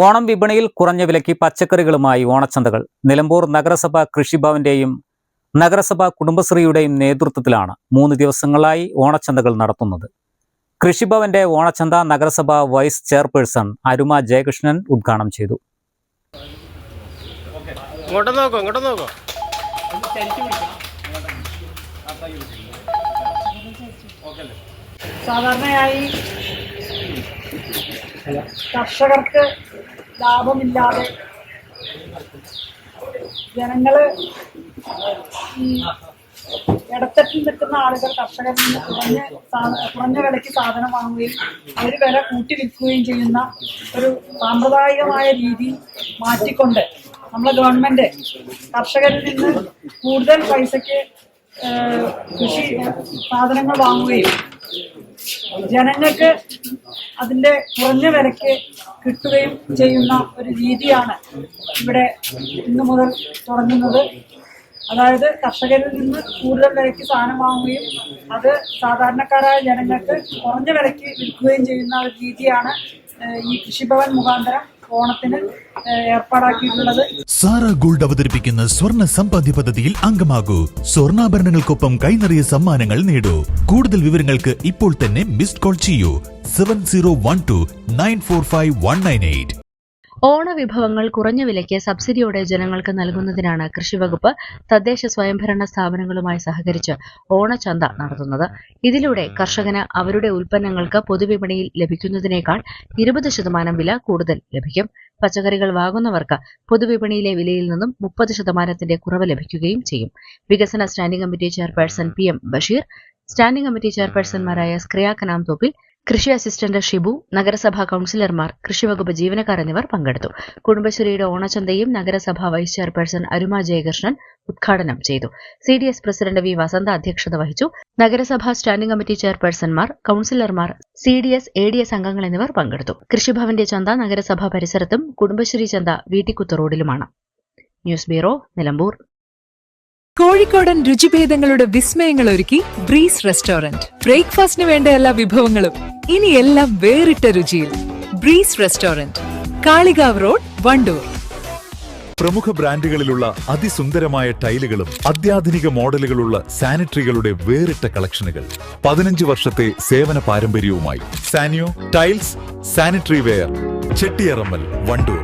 ഓണം വിപണിയിൽ കുറഞ്ഞ വിലയ്ക്ക് പച്ചക്കറികളുമായി ഓണച്ചന്തകൾ. നിലമ്പൂർ നഗരസഭ കൃഷിഭവന്റെയും നഗരസഭ കുടുംബശ്രീയുടെയും നേതൃത്വത്തിലാണ് മൂന്ന് ദിവസങ്ങളായി ഓണച്ചന്തകൾ നടത്തുന്നത്. കൃഷിഭവന്റെ ഓണച്ചന്ത നഗരസഭ വൈസ് ചെയർപേഴ്സൺ അരുമ ജയകൃഷ്ണൻ ഉദ്ഘാടനം ചെയ്തു. ഇങ്ങോട്ട് നോക്കോ ഇങ്ങോട്ട് നോക്കോ. സാധാരണയായി കർഷകർക്ക് ലാഭമില്ലാതെ ജനങ്ങൾ ഈ ഇടത്തട്ടിൽ നിൽക്കുന്ന ആളുകൾ കർഷകരിൽ നിന്ന് കുറഞ്ഞ കുറഞ്ഞ വിലയ്ക്ക് സാധനം വാങ്ങുകയും അവർ വില കൂട്ടി വിൽക്കുകയും ചെയ്യുന്ന ഒരു സാമ്പ്രദായികമായ രീതി മാറ്റിക്കൊണ്ട് നമ്മളെ ഗവൺമെന്റ് കർഷകരിൽ നിന്ന് കൂടുതൽ പൈസയ്ക്ക് കൃഷി സാധനങ്ങൾ വാങ്ങുകയും ജനങ്ങൾക്ക് അതിന്റെ കുറഞ്ഞ വിലയ്ക്ക് കിട്ടുകയും ചെയ്യുന്ന ഒരു രീതിയാണ് ഇവിടെ ഇന്ന് മുതൽ തുടങ്ങുന്നത്. അതായത് കർഷകരിൽ നിന്ന് കൂടുതൽ വിലയ്ക്ക് സാധനം വാങ്ങുകയും അത് സാധാരണക്കാരായ ജനങ്ങൾക്ക് കുറഞ്ഞ വിലയ്ക്ക് വിൽക്കുകയും ചെയ്യുന്ന ഒരു രീതിയാണ് ഈ കൃഷിഭവൻ മുഖാന്തരം ഓണത്തിന് ഏർപ്പാടാക്കിയിട്ടുള്ളത്. സാറ ഗോൾഡ് അവതരിപ്പിക്കുന്ന സ്വർണ സമ്പാദ്യ പദ്ധതിയിൽ അംഗമാകൂ. സ്വർണാഭരണങ്ങൾക്കൊപ്പം കൈനിറിയ സമ്മാനങ്ങൾ നേടൂ. കൂടുതൽ വിവരങ്ങൾക്ക് ഇപ്പോൾ തന്നെ മിസ്ഡ് കോൾ ചെയ്യൂ. Seven zero one two nine four five one nine eight. ഓണവിഭവങ്ങൾ കുറഞ്ഞ വിലയ്ക്ക് സബ്സിഡിയോടെ ജനങ്ങൾക്ക് നൽകുന്നതിനാണ് കൃഷിവകുപ്പ് തദ്ദേശ സ്വയംഭരണ സ്ഥാപനങ്ങളുമായി സഹകരിച്ച് ഓണച്ചന്ത നടത്തുന്നത്. ഇതിലൂടെ കർഷകന് അവരുടെ ഉൽപ്പന്നങ്ങൾക്ക് പൊതുവിപണിയിൽ ലഭിക്കുന്നതിനേക്കാൾ ഇരുപത് ശതമാനം വില കൂടുതൽ ലഭിക്കും. പച്ചക്കറികൾ വാങ്ങുന്നവർക്ക് പൊതുവിപണിയിലെ വിലയിൽ നിന്നും മുപ്പത് ശതമാനത്തിന്റെ കുറവ് ലഭിക്കുകയും ചെയ്യും. വികസന standing committee chairperson P M Basheer standing committee ചെയർപേഴ്സൺമാരായ Scaria Kanamthoppil കൃഷി അസിസ്റ്റന്റ് ഷിബു നഗരസഭാ കൌൺസിലർമാർ കൃഷിവകുപ്പ് ജീവനക്കാർ എന്നിവർ പങ്കെടുത്തു. കുടുംബശ്രീയുടെ ഓണച്ചന്തയും നഗരസഭാ വൈസ് ചെയർപേഴ്സൺ അരുമ ജയകൃഷ്ണൻ ഉദ്ഘാടനം ചെയ്തു. C D S president V Vasantha അധ്യക്ഷത വഹിച്ചു. നഗരസഭാ സ്റ്റാൻഡിംഗ് കമ്മിറ്റി ചെയർപേഴ്സൺമാർ കൌൺസിലർമാർ C D S A D S അംഗങ്ങൾ എന്നിവർ പങ്കെടുത്തു. കൃഷിഭവന്റെ ചന്ത നഗരസഭാ പരിസരത്തും കുടുംബശ്രീ ചന്ത വീട്ടിക്കുത്ത് റോഡിലുമാണ്. News bureau Nilambur. കോഴിക്കോടൻ രുചിഭേദങ്ങളുടെ വിസ്മയങ്ങൾ ഒരുക്കി ബ്രീസ് റെസ്റ്റോറന്റ്. ബ്രേക്ക്ഫാസ്റ്റിന് വേണ്ട എല്ലാ വിഭവങ്ങളും ഇനി എല്ലാം വേറിട്ട രുചിയിൽ. Breeze restaurant Kalikavu road Wandoor. പ്രമുഖ ബ്രാൻഡുകളിലുള്ള അതിസുന്ദരമായ ടൈലുകളും അത്യാധുനിക മോഡലുകളുള്ള സാനിറ്ററികളുടെ വേറിട്ട കളക്ഷനുകൾ. പതിനഞ്ച് വർഷത്തെ സേവന പാരമ്പര്യവുമായി Sanyo tiles sanitary ware Chettiyarammal Wandoor.